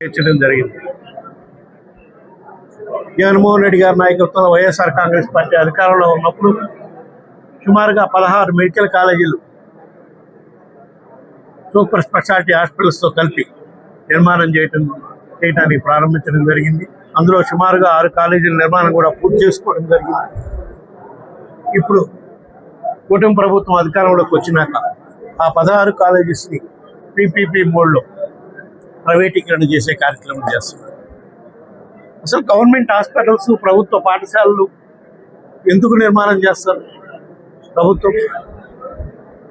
ప్రకటించడం జరిగింది. జగన్మోహన్ రెడ్డి గారి నాయకత్వంలో వైఎస్ఆర్ కాంగ్రెస్ పార్టీ అధికారంలో ఉన్నప్పుడు సుమారుగా పదహారు మెడికల్ కాలేజీలు సూపర్ స్పెషాలిటీ హాస్పిటల్స్తో కలిపి నిర్మాణం చేయటం చేయడానికి ప్రారంభించడం జరిగింది. అందులో సుమారుగా ఆరు కాలేజీల నిర్మాణం కూడా పూర్తి చేసుకోవడం జరిగింది. ఇప్పుడు కూటమి ప్రభుత్వం అధికారంలోకి వచ్చినాక ఆ పదహారు కాలేజెస్ని పీపీపీ మోడ్లో ప్రైవేటీకరణ చేసే కార్యక్రమం చేస్తున్నారు అసలు గవర్నమెంట్ హాస్పిటల్స్ ప్రభుత్వ పాఠశాలలు ఎందుకు నిర్మాణం చేస్తారు? ప్రభుత్వం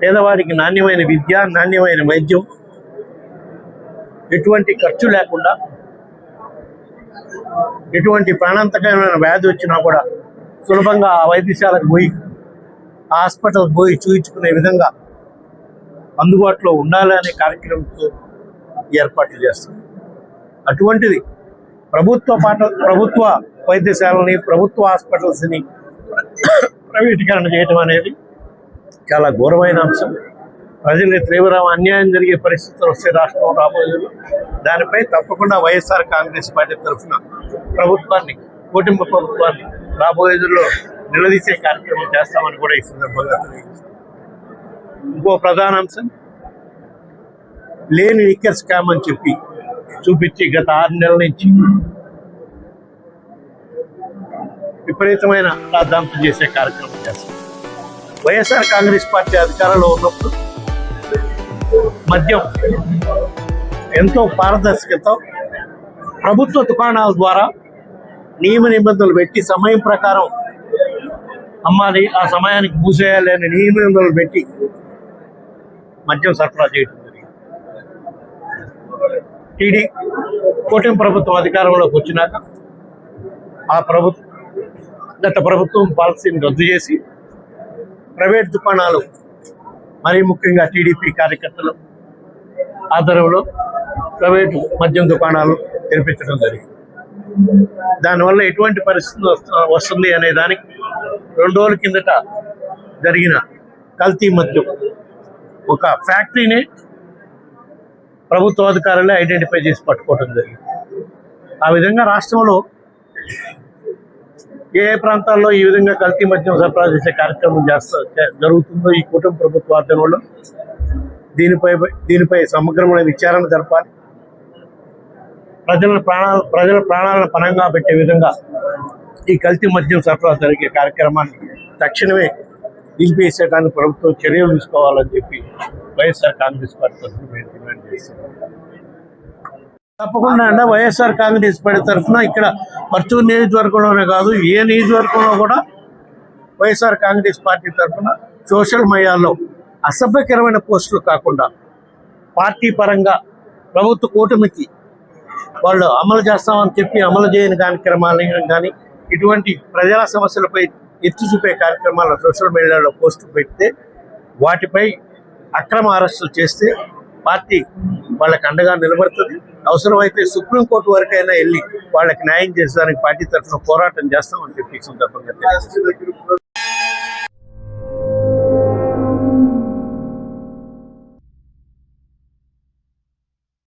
పేదవాడికి నాణ్యమైన విద్య నాణ్యమైన వైద్యం ఎటువంటి ఖర్చు లేకుండా ఎటువంటి ప్రాణాంతకమైన వ్యాధి వచ్చినా కూడా సులభంగా ఆ వైద్యశాలకు పోయి హాస్పిటల్కి పోయి చూయించుకునే విధంగా అందుబాటులో ఉండాలనే కార్యక్రమం కార్యక్రమంతో ఏర్పాట్లు చేస్తుంది అటువంటిది ప్రభుత్వ పాఠ ప్రభుత్వ వైద్యశాలని ప్రభుత్వ హాస్పిటల్స్ని ప్రైవేటీకరణ చేయటం అనేది చాలా ఘోరమైన అంశం. ప్రజలకు తీవ్ర అన్యాయం జరిగే పరిస్థితులు వస్తే రాష్ట్రం రాబోయేలో దానిపై తప్పకుండా వైఎస్ఆర్ కాంగ్రెస్ పార్టీ తరఫున ప్రభుత్వాన్ని కుటుంబ ప్రభుత్వాన్ని రాబోయేదుల్లో నిలదీసే కార్యక్రమం చేస్తామని కూడా ఈ సందర్భంగా తెలియజేస్తాం ఇంకో ప్రధాన అంశం లేని నిక్కర్ స్కామ్ అని చెప్పి చూపించి గత ఆరు నెలల నుంచి విపరీతమైన ప్రాధాన్యత చేసే కార్యక్రమం చేస్తాం. వైఎస్ఆర్ కాంగ్రెస్ పార్టీ అధికారంలో ఉన్నప్పుడు మద్యం ఎంతో పారదర్శకత ప్రభుత్వ దుకాణాల ద్వారా నియమ నిబంధనలు పెట్టి సమయం ప్రకారం అమ్మాలి ఆ సమయానికి మూసేయాలి అనే నియమ నిబంధనలు పెట్టి మద్యం సరఫరా చేయడం. టీడీ కూటమి ప్రభుత్వం అధికారంలోకి వచ్చినాక ఆ ప్రభుత్వం గత ప్రభుత్వం పాలసీని రద్దు చేసి ప్రైవేట్ దుకాణాలు మరీ ముఖ్యంగా టీడీపీ కార్యకర్తలు ఆధ్వర్యంలో ప్రైవేటు మద్యం దుకాణాలు తెరిపించడం జరిగింది. దానివల్ల ఎటువంటి పరిస్థితి వస్తుంది అనే దానికి రెండు రోజుల కిందట జరిగిన కల్తీ మద్యం ఒక ఫ్యాక్టరీని ప్రభుత్వ అధికారులే ఐడెంటిఫై చేసి పట్టుకోవడం జరిగింది. ఆ విధంగా రాష్ట్రంలో ఏ ఏ ప్రాంతాల్లో ఈ విధంగా కల్తీ మద్యం సరఫరా చేసే కార్యక్రమం చేస్తా జరుగుతుందో ఈ కుటుంబ ప్రభుత్వ ఆధ్వర్యంలో దీనిపై దీనిపై సమగ్రమైన విచారణ జరపాలి. ప్రజల ప్రాణాలు ప్రజల ప్రాణాలను పణంగా పెట్టే విధంగా ఈ కల్తీ మద్యం సరఫరా జరిగే కార్యక్రమాన్ని తక్షణమే నిలిపేసేటానికి ప్రభుత్వం చర్యలు తీసుకోవాలని చెప్పి వైఎస్ఆర్ కాంగ్రెస్ పార్టీ తరఫున మేము డిమాండ్ చేస్తున్నాం తప్పకుండా అండి. వైఎస్ఆర్ కాంగ్రెస్ పార్టీ తరఫున ఇక్కడ పర్చూరు నియోజకవర్గంలోనే కాదు ఏ నియోజకవర్గంలో కూడా వైఎస్ఆర్ కాంగ్రెస్ పార్టీ తరఫున సోషల్ మీడియాలో అసభ్యకరమైన పోస్టులు కాకుండా పార్టీ పరంగా ప్రభుత్వ కూటమికి వాళ్ళు అమలు చేస్తామని చెప్పి అమలు చేయని కార్యక్రమాలు కానీ ఇటువంటి ప్రజా సమస్యలపై ఎత్తి చూపే కార్యక్రమాలు సోషల్ మీడియాలో పోస్టులు పెడితే వాటిపై అక్రమ అరెస్టులు చేస్తే పార్టీ వాళ్ళకి అండగా నిలబడుతుంది. అవసరమైతే సుప్రీంకోర్టు వరకైనా వెళ్ళి వాళ్ళకి న్యాయం చేసేదానికి పార్టీ తరఫున పోరాటం చేస్తామని చెప్పి సందర్భంగా